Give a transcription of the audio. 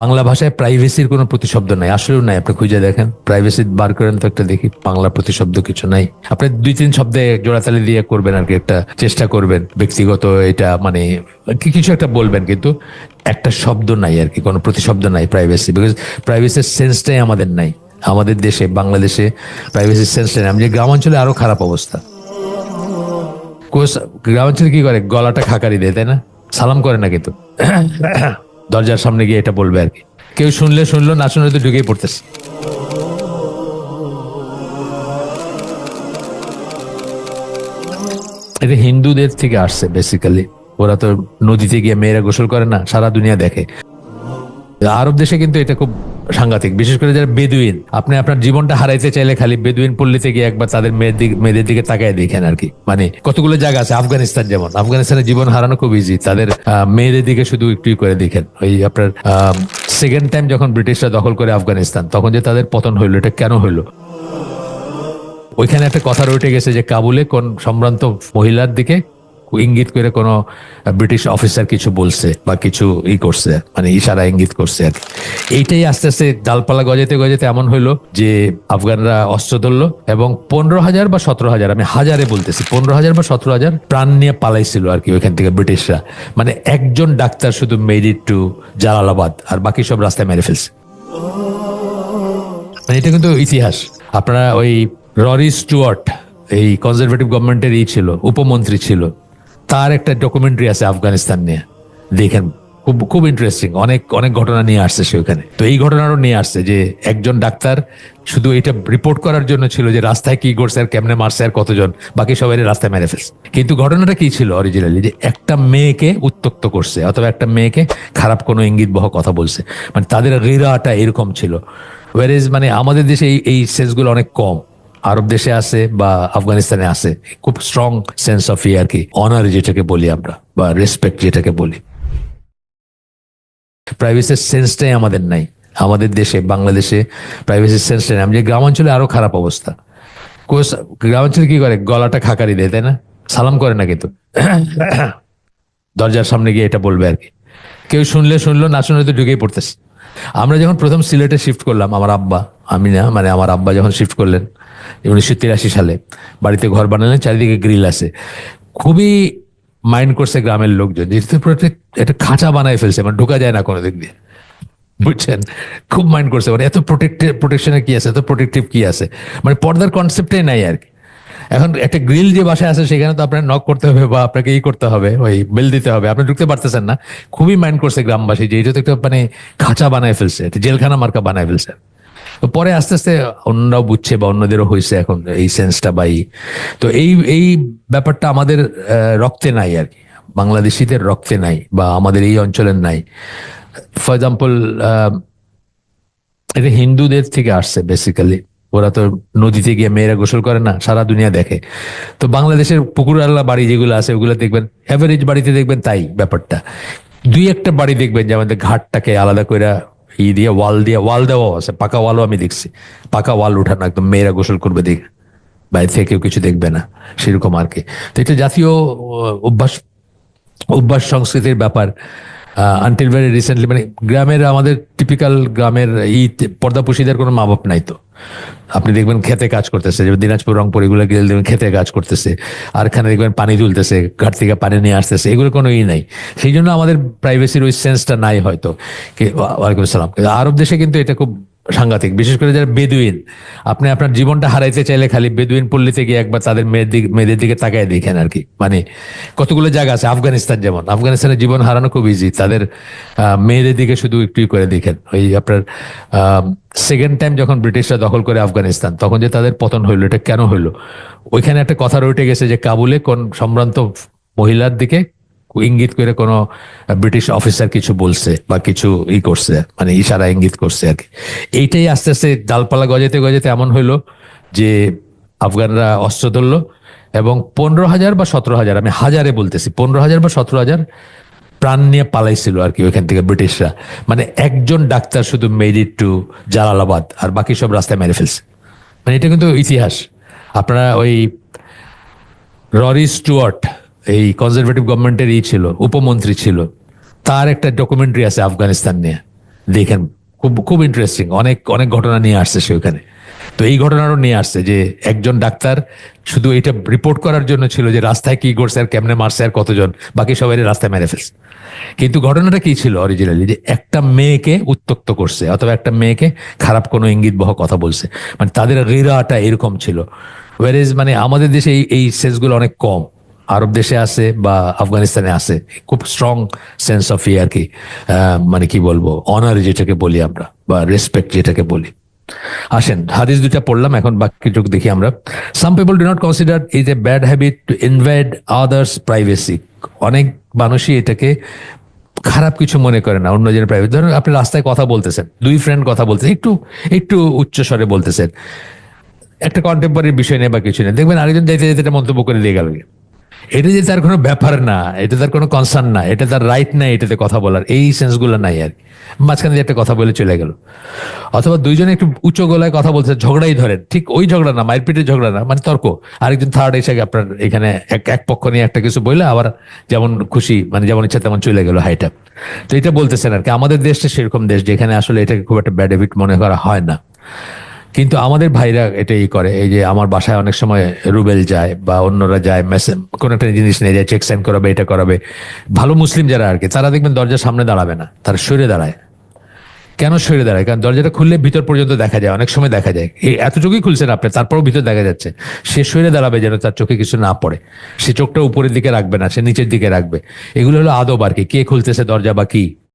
বাংলা ভাষায় প্রাইভেসির কোনো প্রতিশব্দ নাই, আসলেও নাই, আপনি খুঁজে দেখেন। প্রাইভেসি বার করেন তো একটা দেখি, বাংলা প্রতিশব্দ কিছু নাই। আপনি দুই তিন শব্দে জোড়াতালি দিয়ে করবেন আর কি, একটা চেষ্টা করবেন, ব্যক্তিগত এটা মানে কিছু একটা বলবেন, কিন্তু একটা শব্দ নাই আর কি, কোনো প্রতিশব্দ নাই প্রাইভেসি বিকজ প্রাইভেসির সেন্সটাই আমাদের নাই। আমাদের দেশে, বাংলাদেশে প্রাইভেসির সেন্সটাই নাই। আমি যে গ্রামাঞ্চলে আরও খারাপ অবস্থা। কোর্স গ্রামাঞ্চলে কি করে? গলাটা খাকারি দেয়, তাই না? সালাম করে না কিন্তু। দরজার সামনে গিয়ে এটা বলবে আর কি। কেউ শুনলে শুনলো, না শুনলে তো ঢুকেই পড়তেছে। এটা হিন্দুদের থেকে আসছে বেসিক্যালি ওরা তো নদীতে গিয়ে মেয়েরা গোসল করে না, সারা দুনিয়া দেখে। আরব দেশে কিন্তু এটা খুব সাংঘাতিক। বিশেষ করে যারা বেদুইন, আপনি আপনার জীবনটা হারাইতে চাইলে খালি বেদুইন পল্লীতে গিয়ে একবার তাদের মেয়েদের দিকে তাকায় দেখেন আর কি। মানে কতগুলো জায়গা আছে? আফগানিস্তান যেমন। আফগানিস্তানে জীবন হারানো খুব ইজি তাদের মেয়েদের দিকে শুধু একটু করে দেখেন। ওই আপনার সেকেন্ড টাইম যখন ব্রিটিশরা দখল করে আফগানিস্তান, তখন যে তাদের পতন হইল, এটা কেন হইল? ওইখানে একটা কথা রটে গেছে যে কাবুলে কোন সম্ভ্রান্ত মহিলার দিকে ইঙ্গিত করে কোনো ব্রিটিশ অফিসার কিছু বলছে বা কিছু ই করছে মানে ইশারা ইঙ্গিত করছে আর এইটাই আস্তে আস্তে ডালপালা গজাতে গজাতে এমন হইল যে আফগানরা অস্ত্র ধরলো এবং পনেরো হাজার বা সতেরো হাজার, আমি হাজারে বলতেছি, পনেরো হাজার বা সতেরো হাজার প্রাণ নিয়ে পালাইছিল আর কি ওইখান থেকে ব্রিটিশরা। মানে একজন ডাক্তার শুধু মেড ইট টু জালালাবাদ আর বাকি সব রাস্তায় মেরে ফেলছে। মানে এটা কিন্তু ইতিহাস। আপনারা ওই ররি স্টুয়ার্ট, এই কনজারভেটিভ গভর্নমেন্টের ই ছিল, উপমন্ত্রী ছিল তার একটা ডকুমেন্টারি আছে আফগানিস্তান নিয়ে। দেখেন, খুব খুব ইন্টারেস্টিং অনেক অনেক ঘটনা নিয়ে আসছে সে ওখানে। তো এই ঘটনারও নিয়ে আসছে যে একজন ডাক্তার শুধু এটা রিপোর্ট করার জন্য ছিল যে রাস্তায় কি করছে আর কেমনে মারছে আর কতজন, বাকি সবাই রাস্তায় মেরে ফেলছে। কিন্তু ঘটনাটা কি ছিল অরিজিনালি যে একটা মেয়েকে উত্তক্ত করছে, অথবা একটা মেয়েকে খারাপ কোনো ইঙ্গিত বহ কথা বলছে। মানে তাদের রিরাটা এরকম ছিল। ওয়ারেজ মানে আমাদের দেশে এই এই সেন্সগুলো অনেক কম। আরব দেশে আছে বা আফগানিস্তানে আছে, খুব স্ট্রং সেন্স অফ ই আর কি অনার যেটাকে বলি আমরা, বা রেসপেক্ট যেটাকে বলি। প্রাইভেসির সেন্সটাই আমাদের নাই। আমাদের দেশে, বাংলাদেশে প্রাইভেসির সেন্সটাই নাই। আমি যে গ্রামাঞ্চলে আরও খারাপ অবস্থা। গ্রামাঞ্চলে কি করে? গলাটা খাকারি দেয়, তাই না? সালাম করে না কিন্তু। দরজার সামনে গিয়ে এটা বলবে আর কি। কেউ শুনলে শুনলো, না শুনলে তো ঢুকেই পড়তেছে। আমরা যখন প্রথম সিলেটে শিফট করলাম, আমার আব্বা আমি না মানে আমার আব্বা যখন শিফট করলেন, উনিশশো তিরাশি সালে, বাড়িতে ঘর বানালেন, চারিদিকে গ্রিল আছে। খুবই মাইন্ড করছে গ্রামের লোকজন একটা- খাঁচা বানায় ফেলছে মানে ঢোকা যায় না কোনো দিক দিয়ে। বুঝছেন? খুব মাইন্ড করছে মানে এত প্রোটেক্টিভ প্রোটেকশনের কি আছে, এত প্রোটেক্টিভ কি আছে? মানে পর্দার কনসেপ্টে নাই আর কি। এখন একটা গ্রিল যে বাসায় আছে, সেখানে তো আপনার নক করতে হবে বা আপনাকে ই করতে হবে, ওই বেল দিতে হবে, আপনি ঢুকতে পারতেছেন না। খুবই মাইন্ড করছে গ্রামবাসী যে এটা তো একটা মানে খাঁচা বানায় ফেলছে জেলখানা মার্কা বানায় ফেলছে। পরে আস্তে আস্তে অন্যরাও বুঝছে বা অন্যদেরও হয়েছে এখন এই সেন্সটা বা তো এই এই ব্যাপারটা আমাদের রক্তে নাই আর কি। বাংলাদেশিদের রক্তে নাই বা আমাদের এই অঞ্চলের নাই। ফর এক্সাম্পল এটা হিন্দুদের থেকে আসছে বেসিক্যালি ওরা তো নদীতে গিয়ে মেয়েরা গোসল করে না, সারা দুনিয়া দেখে। তো বাংলাদেশের পুকুর আল্লাহ বাড়ি যেগুলো আছে, ওগুলো দেখবেন অ্যাভারেজ বাড়িতে দেখবেন তাই ব্যাপারটা। দুই একটা বাড়ি দেখবেন যে আমাদের ঘাটটাকে আলাদা করে ই দিয়ে ওয়াল দিয়ে, ওয়াল দেওয়াও আছে, পাকা ওয়ালও আমি দেখছি। পাকা ওয়াল উঠানো একদম মেয়েরা গোসল করবে দেখ বাইরে থেকে কেউ কিছু দেখবে না, সেরকম আর কি। তো এটা জাতীয় অভ্যাস অভ্যাস সংস্কৃতির ব্যাপার। আনটিল ভেরি রিসেন্টলি মানে গ্রামের আমাদের টিপিক্যাল গ্রামের এই পর্দাপুষিদের কোনো মা বাপ নাই তো। আপনি দেখবেন খেতে কাজ করতেছে যে দিনাজপুর, রংপুর, এগুলো গেলে দেখবেন খেতে কাজ করতেছে আর এখানে দেখবেন পানি তুলতেছে, ঘাট থেকে পানি নিয়ে আসতেছে, এগুলো কোনো ই নাই। সেই জন্য আমাদের প্রাইভেসির ওই সেন্সটা নাই হয়তো। ওয়ালাইকুম আসসালাম। আরব দেশে কিন্তু এটা খুব সাংঘাতিক, বিশেষ করে যারা বেদুইন, আপনি আপনার জীবনটা হারাইতে চাইলে খালি বেদুইন পল্লীতে গিয়ে একবার তাদের মেয়ের দিকে, মেয়েদের দিকে তাকায় দেখেন আর কি। মানে কতগুলো জায়গা আছে, আফগানিস্তান যেমন, আফগানিস্তানের জীবন হারানো খুব ইজি তাদের মেয়েদের দিকে শুধু একটু করে দেখেন। ওই আপনার সেকেন্ড টাইম যখন ব্রিটিশরা দখল করে আফগানিস্তান, তখন যে তাদের পতন হইল, এটা কেন হইল? ওইখানে একটা কথা রটে গেছে যে কাবুলে কোন সম্ভ্রান্ত মহিলার দিকে ইঙ্গিত করে কোনো ব্রিটিশ অফিসার কিছু বলছে বা কিছু ই করছে মানে ইশারা ইঙ্গিত করছে আর কি। এইটাই আস্তে আস্তে ডালপালা গজাতে গজাতে এমন হইল যে আফগানরা অস্ত্র ধরলো এবং পনেরো হাজার বা সতেরো হাজার, আমি হাজারে বলতেছি, পনেরো হাজার বা সতেরো হাজার প্রাণ নিয়ে পালাইছিল আর কি ওইখান থেকে ব্রিটিশরা। মানে একজন ডাক্তার শুধু মেড ইট টু জালালাবাদ আর বাকি সব রাস্তায় মেরে ফেলছে। মানে এটা কিন্তু ইতিহাস। আপনারা ওই ররি স্টুয়ার্ট এই কনজারভেটিভ গভর্নমেন্টের ই ছিল, উপমন্ত্রী ছিল। তার একটা ডকুমেন্টারি আছে আফগানিস্তান নিয়ে। দেখেন, খুব খুব ইন্টারেস্টিং অনেক অনেক ঘটনা নিয়ে আসছে সে ওখানে। তো এই ঘটনারও নিয়ে আসছে যে একজন ডাক্তার শুধু এটা রিপোর্ট করার জন্য ছিল যে রাস্তায় কি করছে আর কেমনে মারছে আর কতজন, বাকি সবাই রাস্তায় মেরে ফেলছে। কিন্তু ঘটনাটা কি ছিল অরিজিনালি যে একটা মেয়েকে উত্তক্ত করছে, অথবা একটা মেয়েকে খারাপ কোনো ইঙ্গিত বহ কথা বলছে। মানে তাদের রিরাটা এরকম ছিল। ওয়ারেজ মানে আমাদের দেশে এই এই সেন্সগুলো অনেক কম। আরব দেশে আছে বা আফগানিস্তানে আছে, খুব স্ট্রং সেন্স অফ ই আর কি মানে কি বলব অনার যেটাকে বলি আমরা বা রেসপেক্ট যেটাকে বলি। আসেন, হাদিস দুটা পড়লাম, এখন বাকি যোগ দেখি আমরা। Some people do not consider is a bad habit to invade others privacy অনেক মানুষই এটাকে খারাপ কিছু মনে করে না অন্যজনের প্রাইভেট ধরুন, আপনি রাস্তায় কথা বলতেছেন, দুই ফ্রেন্ড কথা বলতেছেন, একটু একটু উচ্চ স্বরে বলতেছেন। একটা কন্টেম্পোরারি বিষয় নেই বা কিছু নেই দেখবেন আরেকজন যাইতে এটা মন্তব্য করে দিয়ে গেল। এটা যে তার কোনো ব্যাপার না, এটা তার কোনো কনসার্ন না, এটা তার রাইট নাই এটাতে কথা বলার, এই সেন্সগুলো নাই আর। মাঝখানে দিয়ে একটা কথা বলে চলে গেল। অথবা দুইজনে একটু উচ্চ গলায় কথা বলছে, ঝগড়াই ধরেন। ঠিক ওই ঝগড়া না, মারপিটের ঝগড়া না মানে তর্ক। আরেকজন থার্ড এসে আপনার এখানে এক এক পক্ষ নিয়ে একটা কিছু বললে আবার যেমন খুশি মানে যেমন ইচ্ছা তেমন চলে গেল হাইটা তো এটা বলতেছেন আর কি। আমাদের দেশটা সেরকম দেশ যেখানে আসলে এটাকে খুব একটা ব্যাড হ্যাবিট মনে করা হয় না। কিন্তু আমাদের ভাইরা এটাই করে, এই যে আমার বাসায় অনেক সময় রুবেল যায় বা অন্যরা যায় মেসেজ কোনো একটা জিনিস নিয়ে যায়, চেক সাইন করাবে, এটা করাবে। ভালো মুসলিম যারা আর কি, তারা দেখবেন দরজার সামনে দাঁড়াবে না, তারা সরে দাঁড়ায়। কেন সরে দাঁড়ায়? কারণ দরজাটা খুললে ভিতর পর্যন্ত দেখা যায়, অনেক সময় দেখা যায়। এই এতটুকুই খুলছেন আপনি, তারপরেও ভিতর দেখা যাচ্ছে। সে সরে দাঁড়াবে যেন তার চোখে কিছু না পড়ে। সে চোখটা উপরের দিকে রাখবে না, সে নিচের দিকে রাখবে। এগুলো হলো আদব আর কি, কে খুলতেছে দরজা বা কি?